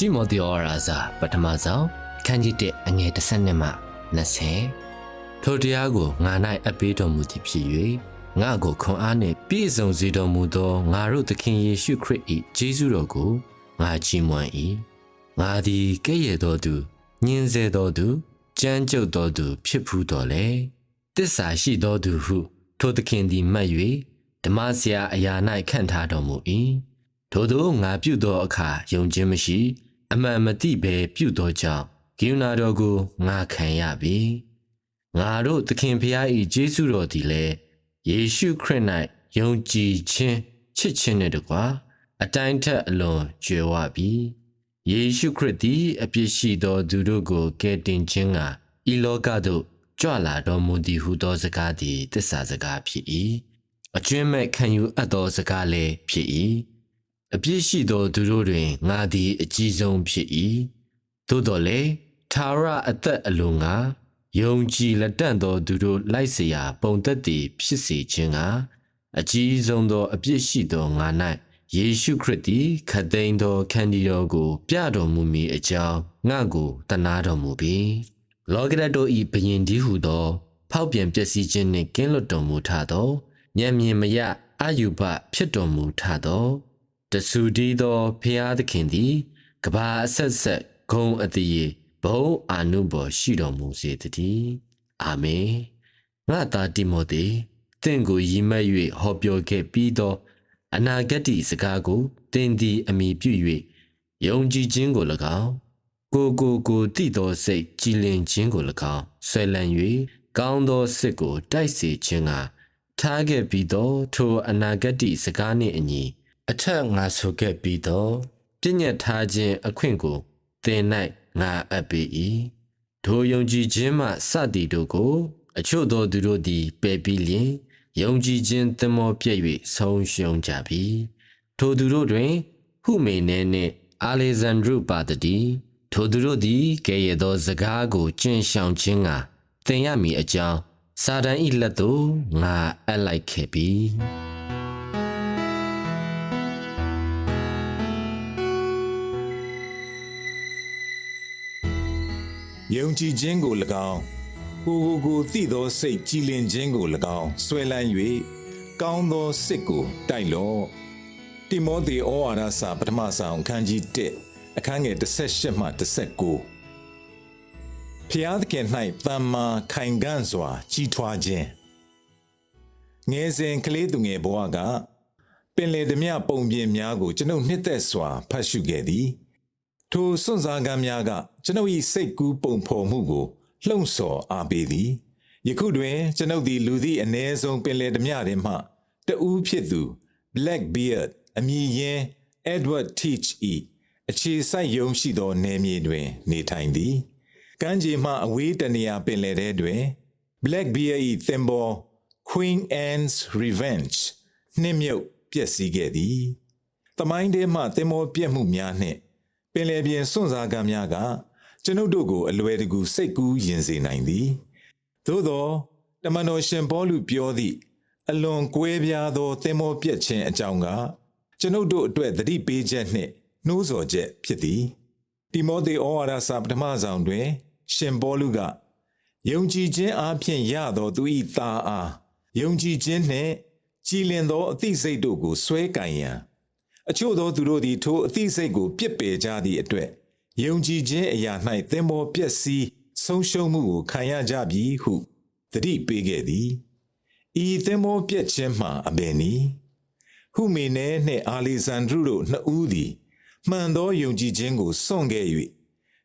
တိမောသေဩရာဇာပထမဆုံးခန်းကြီး1အငယ်30မှ20ထိုတရားကိုငါ၌အပ်ပေးတော်မူသည်ဖြစ်၍ငါကိုခွန်အားနှင့်ပြည့်စုံစေတော်မူသောငါတို့သခင်ယေရှုခရစ်၏ဂျေဇုတော်ကိုငါချီးမွမ်း၏ငါသည်ကဲ့ရဲ့တော်သူညင်စေတော်သူကြမ်းကြုတ်တော်သူဖြစ်ဖူးတော်လေတစ္ဆာရှိတော်သူဟု ထိုသခင်သည်မှတ်၍ဓမ္မဆရာအရာ၌ခန့်ထားတော်မူ၏ထို့သောငါပြုသောအခါယုံခြင်းမရှိ အမှန်မသိဘဲပြုသောကြောင့်ဂိူနာတော်ကိုငါခံရပြီငါတို့သခင်ဖျား၏ဂျေစုတော်သည်လည်းယေရှုခရစ်၌ယုံကြည်ခြင်းချစ်ခြင်းနှင့်တကွာအတိုင်းထက်အလွန်ကျွယ်ဝပြီယေရှုခရစ်သည်အပြစ်ရှိသောသူတို့ကိုကယ်တင်ခြင်းကဤလောကသို့ကြွလာတော်မူသည်ဟုသောစကားသည်တစ္ဆာစကားဖြစ်၏အကျွမ်းမဲ့ခံယူအပ်သောစကားလည်းဖြစ်၏ အပြစ်ရှိသောသူတို့တွင်ငါသည်အကြီးဆုံးဖြစ်၏သို့တော်လည်းသာရအသက်အလွန်ငါယုံကြည်လက်တန့်သောသူတို့လိုက်เสียပုံသက်သည်ဖြစ်စေခြင်းကအကြီးဆုံးသောအပြစ်ရှိသောငါ၌ယေရှုခရစ်သည်ခတ်သိမ်းသောခန္ဒီတော်ကို ပြတော်မူမည်အကြောင်းငါကိုတနာတော်မူပြီလောကရတ်တို့၏ဘယင်ဒီဟုသော ဖောက်ပြန်ပျက်စီးခြင်းနှင့်ကင်းလွတ်တော်မူထသောဉာဏ်မြင်မရအာယုဘဖြစ်တော်မူထသော တဆူတီးသောဖျားသခင်သည်ကဘာအဆက်ဆက်ဂုံအတည်ဘုံအာနုဘော်ရှိတော်မူစေတည်းအာမင်ငါသားတိမောသေသင်ကိုရည်မှတ်၍ဟောပြောခဲ့ပြီးသောအနာဂတ်စကားကိုသင်သည်အမိပြု၍ယုံကြည်ခြင်းကို၎င်းကိုကိုကိုတည်သောစိတ်ကြည်လင်ခြင်းကို၎င်းဆွဲလန်း၍ကောင်းသောစစ်ကိုတိုက်စေခြင်းကထားခဲ့ပြီးသောထိုအနာဂတ်စကားနှင့်အညီ အထက်ငါဆိုခဲ့ပြီးသောပြည့်ညတ်ထားခြင်းအခွင့်ကိုသင်၌ငါအပ်ပေ၏ထိုယုံကြည်ခြင်းမှစသည်တို့ကို အချို့သောသူတို့သည်ပယ်ပြီးလျင်ယုံကြည်ခြင်းသင်္ဘောပြည့်၍ဆုံးရှုံးကြပြီထိုသူတို့တွင်ဟုမေနဲနှင့်အာလေဇန်ဒရုပါတတိထိုသူတို့သည်ကဲ့ရဲ့သောစကားကိုကျင့်ဆောင်ခြင်းကသင်ရမည်အကြောင်းစာတန်၏လက်သို့ငါအပ်လိုက်ခဲ့ပြီ ယုံကြည်ခြင်းကို၎င်းကိုကိုကိုသိသောစိတ်ကြည်လင်ခြင်းကို၎င်းဆွဲလန်း၍ကောင်းသောစစ်ကိုတိုက်လော့တိမောသေဩဝါဒစာပထမဆောင်အခန်းကြီး1အခန်းငယ်18မှ19ဖျားသခင်၌တမ္မာခိုင်ခံ့စွာကြီးထွားခြင်းငယ်စဉ်ကလေးသူငယ်ဘဝကပင်လေသည်မြပုံပြင်များကိုကျွန်ုပ်နှစ်သက်စွာဖတ်ရှုခဲ့သည် ထိုစွန့်စားကမ်းများကကျွန်ုပ်၏စိတ်ကူးပုံဖော်မှုကိုလှုံ့ဆော်အားပေးသည်ယခုတွင်ကျွန်ုပ်သည်လူသည့်အ ਨੇ ဆုံးပင်လယ်ဓမြတွင်မှတဦးဖြစ်သူ Blackbeard အမည်ရင်း Edward Teach ၏အခြေစိုက်ယုံရှိသောနယ်မြေတွင် နေထိုင်သည်ကမ်းခြေမှအဝေးတနေရာပင်လယ်ထဲတွင် Blackbeard ၏သင်္ဘော Queen Anne's Revenge နှင့်မြုပ်ပျက်စီးခဲ့သည်တမိုင်းထဲမှတင်မောပြက်မှုများနှင့် ပင်လယ်ပြင်စွန့်စားကမ်းများကကျွန်ုပ်တို့ကိုအလွယ်တကူစိတ်ကူးယဉ်စေနိုင်သည်သို့သောတမန်တော်ရှင်ပေါလုပြောသည့်အလွန်ကွဲပြားသောတင်မောပြက်ခြင်းအကြောင်းကကျွန်ုပ်တို့အတွက်သတိပေးချက်နှင့်နှိုးဆော်ချက်ဖြစ်သည်တိမောသေဩဝါဒစာပထမဆောင်တွင် ရှင်ပေါလုကယုံကြည်ခြင်းအပြင်ရသောသူ၏သားအားယုံကြည်ခြင်းနှင့်ကြည်လင်သောအသိစိတ်တို့ကိုဆွဲကင်ရန် အချို့သောသူတို့သည်ထိုအသိစိတ်ကိုပြစ်ပယ်ကြသည့်အတွက်ယုံကြည်ခြင်းအရာ၌သင်္ဘောပျက်စီးဆုံးရှုံးမှုကိုခံရကြပြီဟုသတိပေးခဲ့သည်ဤသင်္ဘောပျက်ခြင်းမှာအဘယ်နည်းဟုမေနဲနှင့်အာလီဇန်ဒရုတို့နှစ်ဦးသည်မှန်သောယုံကြည်ခြင်းကိုစွန့်ခဲ့၍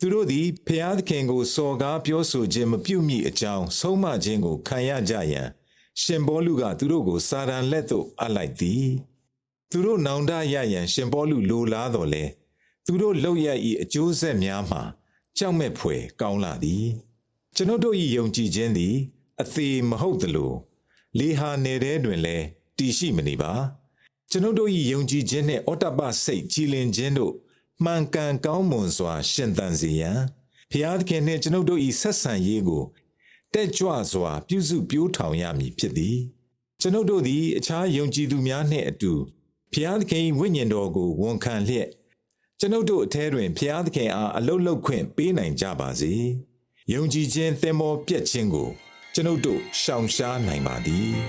သူတို့သည်ဖျားသခင်ကိုစော်ကားပြောဆိုခြင်းမပြုမိအကြောင်းဆုံးမခြင်းကိုခံရကြရန်ရှင်ဘောလူကသူတို့ကိုစာရန်လက်သို့အပ်လိုက်သည် သူတို့နောင်တရရန်ရှင်ပေါလုလိုလားတော်လဲသူတို့လောက်ရဤအကျိုးဆက်များမှာကြောက်မဲ့ဖွယ်ကောင်းလာသည်ကျွန်ုပ်တို့၏ယုံကြည်ခြင်းသည် အသေးမဟုတ်သလိုလေဟာနေတဲ့တွင်လည်းတည်ရှိမနေပါကျွန်ုပ်တို့၏ယုံကြည်ခြင်းနှင့်ဩတ္တပစိတ်ကြည်လင်ခြင်းတို့မှန်ကန်ကောင်းမွန်စွာ ရှင်သန်စေရန်ဖျားသခင်နှင့်ကျွန်ုပ်တို့၏ဆက်ဆံရေးကိုတက်ကြွစွာ ပြုစုပြောင်းထောင်ရမည်ဖြစ်သည်ကျွန်ုပ်တို့သည်အခြားယုံကြည်သူများနှင့်အတူ ဖျားသခင်၏ဝိညာဉ်တော်ကိုဝန်ခံလျက်ကျွန်ုပ်တို့အထဲတွင်ဖျားသခင်အားအလုတ်လုတ်ခွင့်ပေးနိုင်ကြပါစေ။ယုံကြည်ခြင်းသင်္ဘောပြက်ခြင်းကို ကျွန်ုပ်တို့ရှောင်ရှားနိုင်ပါသည်။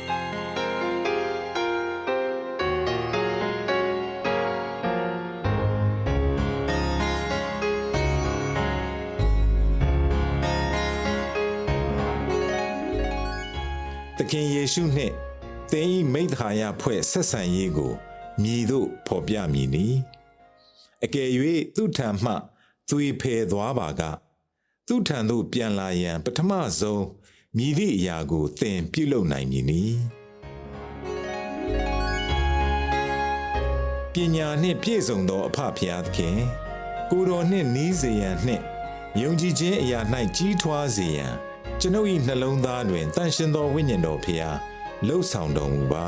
သခင်ယေရှုနှင့်သင်၏မိတ္တာယဖွဲ့ဆက်ဆံရေးကို မြည်သို့ဖော်ပြမည်နီ။အကယ်၍သူထံမှသွေဖယ်သွားပါက သူထံသို့ပြန်လာရန်ပထမဆုံးမြည်သည့်အရာကိုသင်ပြုလုပ်နိုင်မည်နီပညာနှင့်ပြည့်စုံသောအဖဖျားသခင် ကိုယ်တော်နှင့်နီးစေရန်နှင့်ယုံကြည်ခြင်းအရာ၌ကြီးထွားစေရန်ကျွန်ုပ်၏နှလုံးသားတွင်တန်ရှင်သောဝိညာဉ်တော်ဖျားလှုပ်ဆောင်တော်မူပါ